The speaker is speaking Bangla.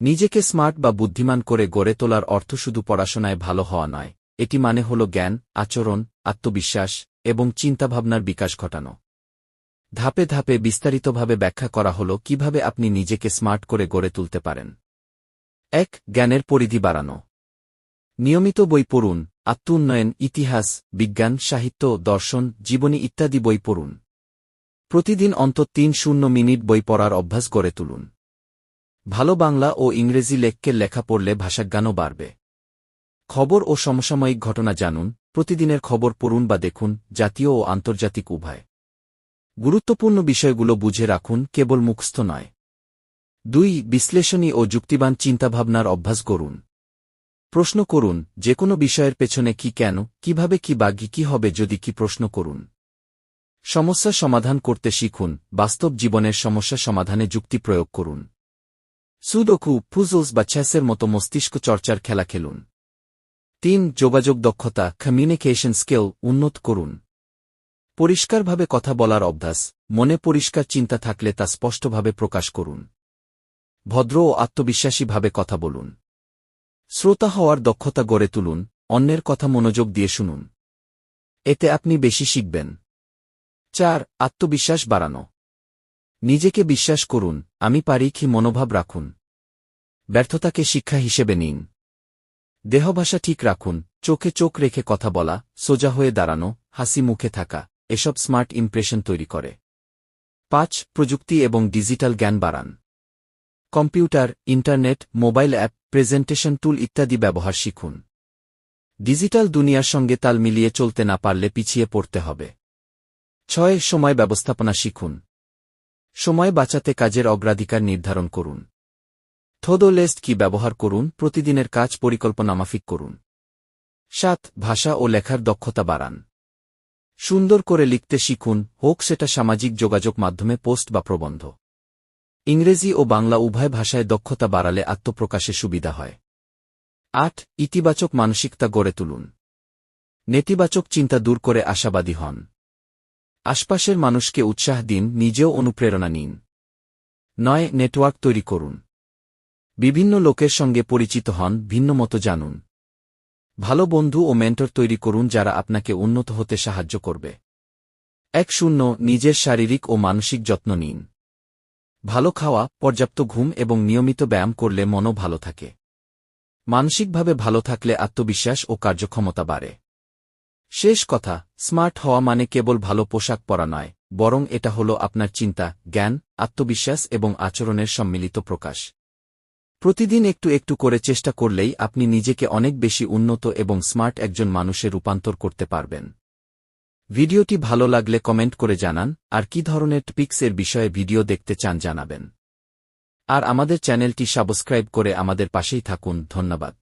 নিজেকে স্মার্ট বা বুদ্ধিমান করে গড়ে তোলার অর্থ শুধু পড়াশোনায় ভালো হওয়া নয়, এটি মানে হল জ্ঞান, আচরণ, আত্মবিশ্বাস এবং চিন্তাভাবনার বিকাশ ঘটানো। ধাপে ধাপে বিস্তারিতভাবে ব্যাখ্যা করা হল কীভাবে আপনি নিজেকে স্মার্ট করে গড়ে তুলতে পারেন। এক, জ্ঞানের পরিধি বাড়ানো। নিয়মিত বই পড়ুন, আত্ম উন্নয়ন, ইতিহাস, বিজ্ঞান, সাহিত্য, দর্শন, জীবনী ইত্যাদি বই পড়ুন। প্রতিদিন অন্তত তিন শূন্য মিনিট বই পড়ার অভ্যাস গড়ে তুলুন। ভালো বাংলা ও ইংরেজি লেখকের লেখা পড়লে ভাষাজ্ঞানও বাড়বে। খবর ও সমসাময়িক ঘটনা জানুন, প্রতিদিনের খবর পড়ুন বা দেখুন, জাতীয় ও আন্তর্জাতিক উভয়। গুরুত্বপূর্ণ বিষয়গুলো বুঝে রাখুন, কেবল মুখস্থ নয়। দুই, বিশ্লেষণী ও যুক্তিবান চিন্তাভাবনার অভ্যাস করুন প্রশ্ন করুন যে কোনো বিষয়ের পেছনে কি কেন, কীভাবে কি বাগি কি হবে যদি কি প্রশ্ন করুন। সমস্যা সমাধান করতে শিখুন, বাস্তব জীবনের সমস্যা সমাধানে যুক্তি প্রয়োগ করুন। সুডোকু ফুজলস বা ছ্যাসের মতো মস্তিষ্ক চর্চার খেলা খেলুন। তিন, যোগাযোগ দক্ষতা কমিউনিকেশন স্কিল উন্নত করুন। পরিষ্কারভাবে কথা বলার অভ্যাস, মনে পরিষ্কার চিন্তা থাকলে তা স্পষ্টভাবে প্রকাশ করুন। ভদ্র ও আত্মবিশ্বাসীভাবে কথা বলুন। শ্রোতা হওয়ার দক্ষতা গড়ে তুলুন, অন্যের কথা মনোযোগ দিয়ে শুনুন। এতে আপনি বেশি শিখবেন। চার, আত্মবিশ্বাস বাড়ানো। নিজেকে বিশ্বাস করুন, আমি পারি কি মনোভাব রাখুন। ব্যর্থতাকে শিক্ষা হিসেবে নিন। দেহভাষা ঠিক রাখুন, চোখে চোখ রেখে কথা বলা, সোজা হয়ে দাঁড়ানো, হাসি মুখে থাকা, এসব স্মার্ট ইমপ্রেশন তৈরি করে। পাঁচ, প্রযুক্তি এবং ডিজিটাল জ্ঞান বাড়ান। Computer, internet, mobile app, presentation tool ইত্যাদি ব্যবহার শিখুন। ডিজিটাল দুনিয়ার সঙ্গে তাল মিলিয়ে চলতে না পারলে পিছিয়ে পড়তে হবে। ছয়, সময় ব্যবস্থাপনা শিখুন। সময় বাঁচাতে কাজের অগ্রাধিকার নির্ধারণ করুন। থোদো লেস্ট কি ব্যবহার করুন, প্রতিদিনের কাজ পরিকল্পনা মাফিক করুন। সাত, ভাষা ও লেখার দক্ষতা বাড়ান। সুন্দর করে লিখতে শিখুন, হোক সেটা সামাজিক যোগাযোগ মাধ্যমে পোস্ট বা প্রবন্ধ। ইংরেজি ও বাংলা উভয় ভাষায় দক্ষতা বাড়ালে আত্মপ্রকাশে সুবিধা হয়। আট, ইতিবাচক মানসিকতা গড়ে তুলুন। নেতিবাচক চিন্তা দূর করে আশাবাদী হন। আশপাশের মানুষকে উৎসাহ দিন, নিজেও অনুপ্রেরণা নিন। নয়, নেটওয়ার্ক তৈরি করুন। বিভিন্ন লোকের সঙ্গে পরিচিত হন, ভিন্ন মতো জানুন। ভালো বন্ধু ও মেন্টর তৈরি করুন, যারা আপনাকে উন্নত হতে সাহায্য করবে। এক, শূন্য, নিজের শারীরিক ও মানসিক যত্ন নিন। ভালো খাওয়া, পর্যাপ্ত ঘুম এবং নিয়মিত ব্যায়াম করলে মনও ভালো থাকে। মানসিকভাবে ভালো থাকলে আত্মবিশ্বাস ও কার্যক্ষমতা বাড়ে। শেষ কথা, স্মার্ট হওয়া মানে কেবল ভালো পোশাক পরা নয়, বরং এটা হল আপনার চিন্তা, জ্ঞান, আত্মবিশ্বাস এবং আচরণের সম্মিলিত প্রকাশ। প্রতিদিন একটু একটু করে চেষ্টা করলেই আপনি নিজেকে অনেক বেশি উন্নত এবং স্মার্ট একজন মানুষে রূপান্তর করতে পারবেন। ভিডিওটি ভালো লাগলে কমেন্ট করে জানান, আর কি ধরনের টপিক্সের বিষয়ে ভিডিও দেখতে চান জানাবেন। আর আমাদের চ্যানেলটি সাবস্ক্রাইব করে আমাদের পাশেই থাকুন, ধন্যবাদ।